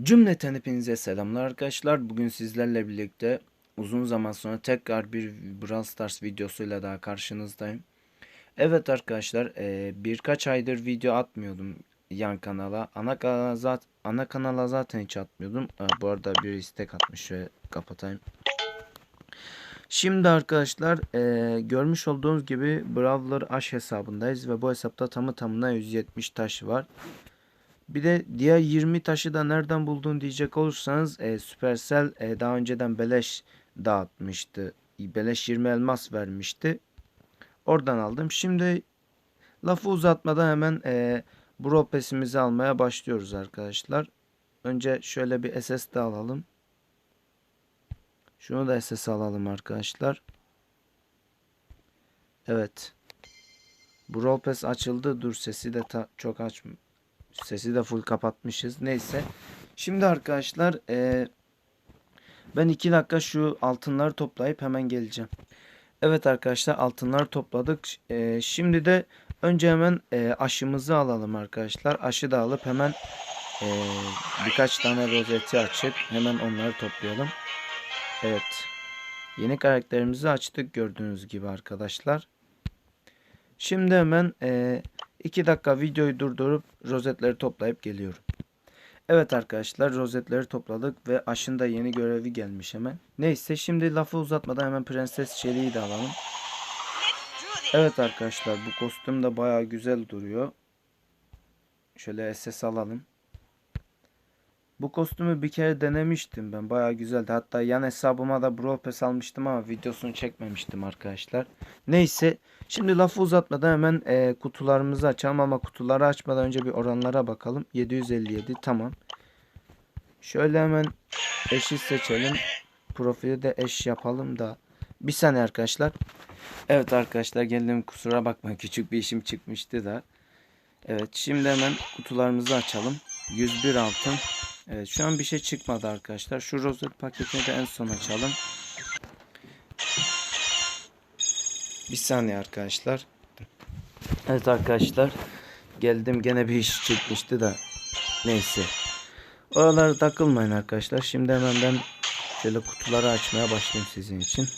Cümleten hepinize selamlar arkadaşlar. Bugün sizlerle birlikte uzun zaman sonra tekrar bir Brawl Stars videosuyla daha karşınızdayım. Evet arkadaşlar e, birkaç aydır video atmıyordum yan kanala. Ana kanala, zat ana kanala zaten hiç atmıyordum. E, bu arada bir istek atmış ve kapatayım. Şimdi arkadaşlar e, görmüş olduğunuz gibi Brawler Aş hesabındayız ve bu hesapta tamı tamına 170 taş var. Bir de diğer 20 taşı da nereden buldun diyecek olursanız e, Supercell e, daha önceden beleş dağıtmıştı. Beleş 20 elmas vermişti. Oradan aldım. Şimdi lafı uzatmadan hemen e, Bro almaya başlıyoruz arkadaşlar. Önce şöyle bir SS de alalım. Şunu da SS alalım arkadaşlar. Evet. Brawl açıldı. Dur sesi de çok aç Sesi de full kapatmışız. Neyse. Şimdi arkadaşlar e, ben 2 dakika şu altınları toplayıp hemen geleceğim. Evet arkadaşlar altınları topladık. E, şimdi de önce hemen e, aşımızı alalım arkadaşlar. Aşı da alıp hemen e, birkaç tane rozeti açıp hemen onları toplayalım. Evet. Yeni karakterimizi açtık gördüğünüz gibi arkadaşlar. Şimdi hemen e, 2 dakika videoyu durdurup rozetleri toplayıp geliyorum. Evet arkadaşlar rozetleri topladık ve aşında yeni görevi gelmiş hemen. Neyse şimdi lafı uzatmadan hemen Prenses Shelly'yi de alalım. Evet arkadaşlar bu kostüm de baya güzel duruyor. Şöyle SS alalım. Bu kostümü bir kere denemiştim ben. Baya güzeldi. Hatta yan hesabıma da Brawl Pass almıştım ama videosunu çekmemiştim arkadaşlar. Neyse. Şimdi lafı uzatmadan hemen e, kutularımızı açalım ama kutuları açmadan önce bir oranlara bakalım. 757 tamam. Şöyle hemen eşi seçelim. Profili de eş yapalım da. Bir saniye arkadaşlar. Evet arkadaşlar geldim kusura bakma küçük bir işim çıkmıştı da. Evet şimdi hemen kutularımızı açalım. 101 altın. Evet şu an bir şey çıkmadı arkadaşlar. Şu rozet paketini de en son açalım. Bir saniye arkadaşlar. Evet arkadaşlar. Geldim gene bir iş çıkmıştı da. Neyse. Oralara takılmayın arkadaşlar. Şimdi hemen ben şöyle kutuları açmaya başlayayım sizin için.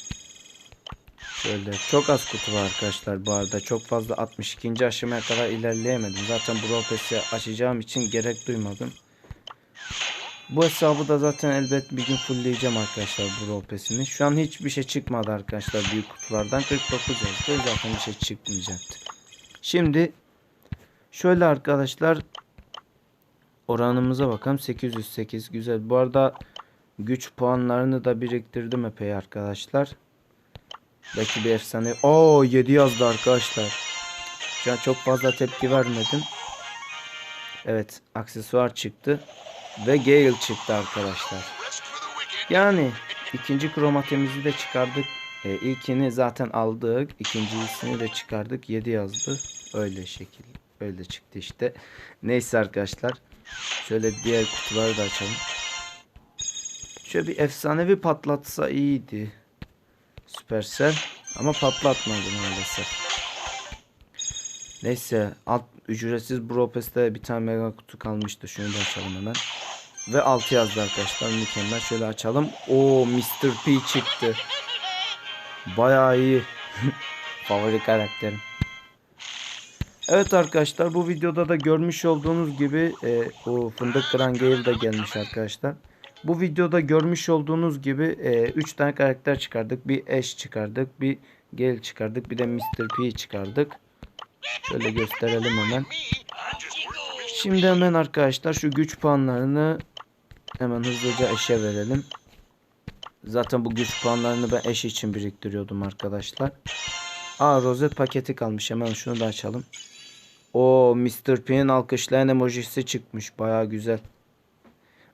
Şöyle çok az kutu var arkadaşlar bu arada. Çok fazla 62. aşamaya kadar ilerleyemedim. Zaten Brawl Pass'i açacağım için gerek duymadım. Bu hesabı da zaten elbet bir gün fullleyeceğim arkadaşlar bu ropesini. Şu an hiçbir şey çıkmadı arkadaşlar büyük kutulardan. 49 yazdı. Zaten bir şey çıkmayacaktı. Şimdi şöyle arkadaşlar oranımıza bakalım. 808 güzel. Bu arada güç puanlarını da biriktirdim epey arkadaşlar. Belki bir efsane. Oo 7 yazdı arkadaşlar. Şu an çok fazla tepki vermedim. Evet aksesuar çıktı. Ve Gale çıktı arkadaşlar. Yani ikinci kromatemizi de çıkardık. E, ilkini zaten aldık. İkincisini de çıkardık. 7 yazdı. Öyle şekil. Öyle çıktı işte. Neyse arkadaşlar. Şöyle diğer kutuları da açalım. Şöyle bir efsanevi patlatsa iyiydi. Supercell. Ama patlatmadı maalesef. Neyse alt ücretsiz Bropest'te bir tane mega kutu kalmıştı. Şunu da açalım hemen. Ve 6 yazdı arkadaşlar. Mükemmel. Şöyle açalım. O Mr. P çıktı. Bayağı iyi. Favori karakterim. Evet arkadaşlar bu videoda da görmüş olduğunuz gibi e, o fındık kıran de gelmiş arkadaşlar. Bu videoda görmüş olduğunuz gibi 3 e, tane karakter çıkardık. Bir Ash çıkardık. Bir Gale çıkardık. Bir de Mr. P çıkardık. Şöyle gösterelim hemen. Şimdi hemen arkadaşlar şu güç puanlarını hemen hızlıca eşe verelim. Zaten bu güç puanlarını ben eş için biriktiriyordum arkadaşlar. Aa rozet paketi kalmış. Hemen şunu da açalım. O Mr. P'nin alkışlayan emojisi çıkmış. Baya güzel.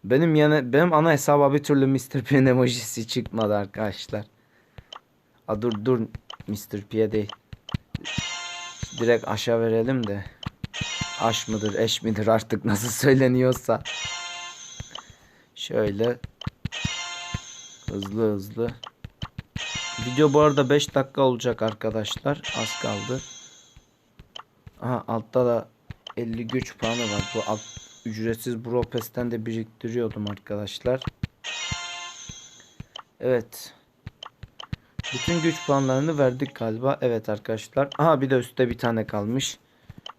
Benim yani benim ana hesaba bir türlü Mr. P'nin emojisi çıkmadı arkadaşlar. A dur dur Mr. P'ye değil. Direkt aşağı verelim de. Aş mıdır eş midir artık nasıl söyleniyorsa. Şöyle. Hızlı hızlı. Video bu arada 5 dakika olacak arkadaşlar. Az kaldı. Aha altta da 50 güç puanı var. Bu alt ücretsiz Brawl Pass'ten de biriktiriyordum arkadaşlar. Evet. Bütün güç puanlarını verdik galiba. Evet arkadaşlar. Aha bir de üstte bir tane kalmış.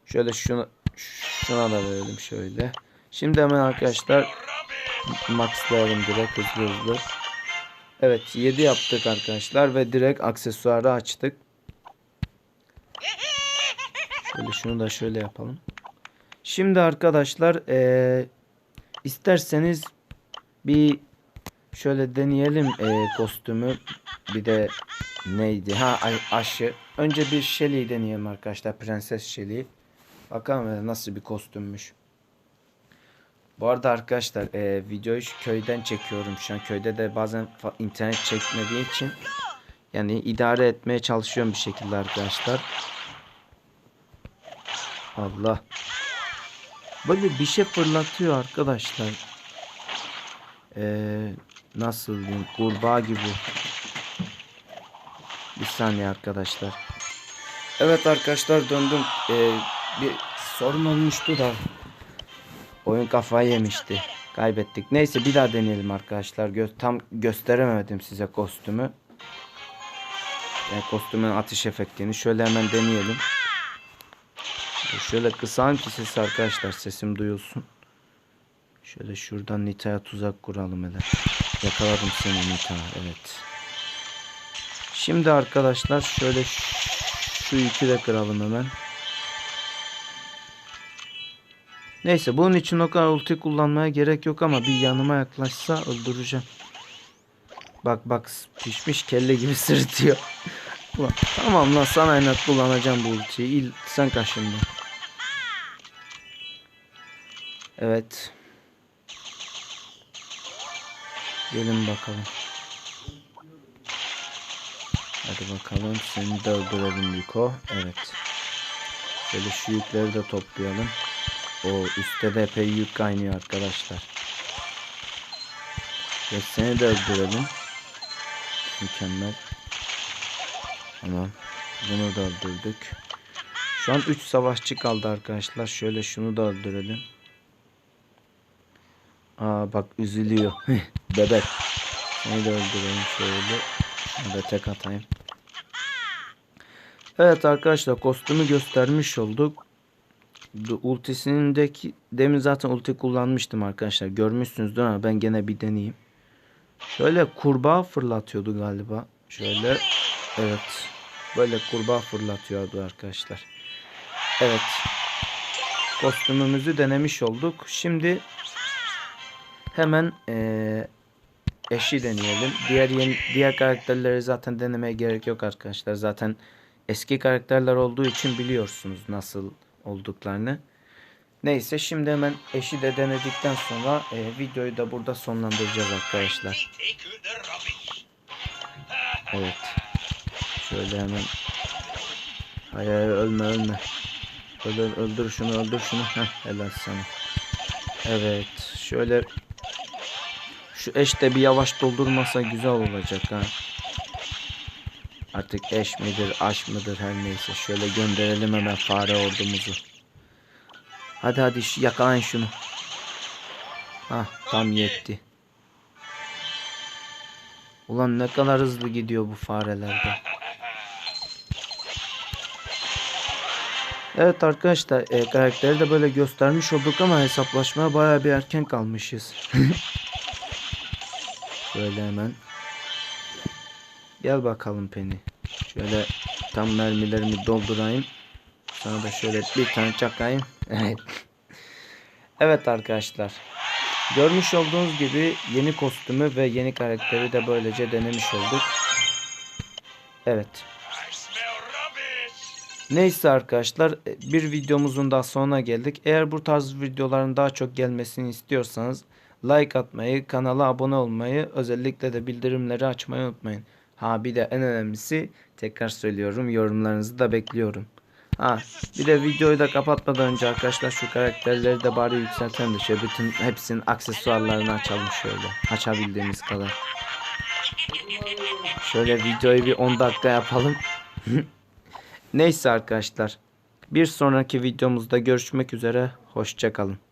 Şöyle şunu şuna da verelim şöyle. Şimdi hemen arkadaşlar maxlayalım direkt hızlı hızlı. Evet 7 yaptık arkadaşlar ve direkt aksesuarı açtık. Şöyle şunu da şöyle yapalım. Şimdi arkadaşlar eee, isterseniz bir şöyle deneyelim eee, kostümü. Bir de neydi? Ha aşı. Önce bir Shelly'i deneyelim arkadaşlar. Prenses Shelly. Bakalım hele nasıl bir kostümmüş. Bu arada arkadaşlar eee, videoyu köyden çekiyorum şu an. Köyde de bazen internet çekmediği için yani idare etmeye çalışıyorum bir şekilde arkadaşlar. Allah. Böyle bir şey fırlatıyor arkadaşlar. Ee, nasıl diyeyim? Kurbağa gibi. Bir saniye arkadaşlar. Evet arkadaşlar döndüm. Ee, bir sorun olmuştu da. Oyun kafayı yemişti. Kaybettik. Neyse bir daha deneyelim arkadaşlar. Gö- tam gösteremedim size kostümü. Yani kostümün atış efektini. Şöyle hemen deneyelim. Şöyle kısayım ki sesi arkadaşlar sesim duyulsun. Şöyle şuradan Nita'ya tuzak kuralım hele. Yakaladım seni Nita. Evet. Şimdi arkadaşlar şöyle şu yükü de kıralım hemen. Neyse bunun için o kadar ulti kullanmaya gerek yok ama bir yanıma yaklaşsa öldüreceğim. Bak bak pişmiş kelle gibi sırıtıyor. Ulan, tamam lan sana inat kullanacağım bu ultiyi. İl, sen kaşındın. Evet. Gelin bakalım. Hadi bakalım seni de öldürelim Yuko. Evet. Şöyle şu yükleri de toplayalım. O üstte de epey yük kaynıyor arkadaşlar. Ve seni de öldürelim. Mükemmel. Tamam. Bunu da öldürdük. Şu an 3 savaşçı kaldı arkadaşlar. Şöyle şunu da öldürelim. Aa bak üzülüyor. Bebek. Seni de öldürelim şöyle. Şunu tek atayım. Evet arkadaşlar kostümü göstermiş olduk. Du- Ultisindeki demin zaten ulti kullanmıştım arkadaşlar. Görmüşsünüzdür ama ben gene bir deneyeyim. Şöyle kurbağa fırlatıyordu galiba. Şöyle evet. Böyle kurbağa fırlatıyordu arkadaşlar. Evet. Kostümümüzü denemiş olduk. Şimdi hemen eee, eşi deneyelim. Diğer yeni, diğer karakterleri zaten denemeye gerek yok arkadaşlar. Zaten eski karakterler olduğu için biliyorsunuz nasıl olduklarını. Neyse şimdi hemen eşi de denedikten sonra eee, videoyu da burada sonlandıracağız arkadaşlar. Evet. Şöyle hemen. Hayır hayır ölme ölme. Öldür, öldür şunu öldür şunu. Heh, helal sana. Evet. Şöyle. Şu eş de bir yavaş doldurmasa güzel olacak ha. Artık eş midir aş mıdır her neyse. Şöyle gönderelim hemen fare ordumuzu. Hadi hadi yakalayın şunu. Hah tam yetti. Ulan ne kadar hızlı gidiyor bu farelerde. Evet arkadaşlar e, karakteri de böyle göstermiş olduk ama hesaplaşmaya baya bir erken kalmışız. Şöyle hemen. Gel bakalım Penny. Şöyle tam mermilerimi doldurayım. Sana da şöyle bir tane çakayım. Evet. Evet arkadaşlar. Görmüş olduğunuz gibi yeni kostümü ve yeni karakteri de böylece denemiş olduk. Evet. Neyse arkadaşlar bir videomuzun daha sonuna geldik. Eğer bu tarz videoların daha çok gelmesini istiyorsanız like atmayı, kanala abone olmayı, özellikle de bildirimleri açmayı unutmayın. Ha bir de en önemlisi tekrar söylüyorum yorumlarınızı da bekliyorum. Ha bir de videoyu da kapatmadan önce arkadaşlar şu karakterleri de bari yükseltelim de şöyle bütün hepsinin aksesuarlarını açalım şöyle. Açabildiğimiz kadar. Şöyle videoyu bir 10 dakika yapalım. Neyse arkadaşlar. Bir sonraki videomuzda görüşmek üzere. Hoşçakalın.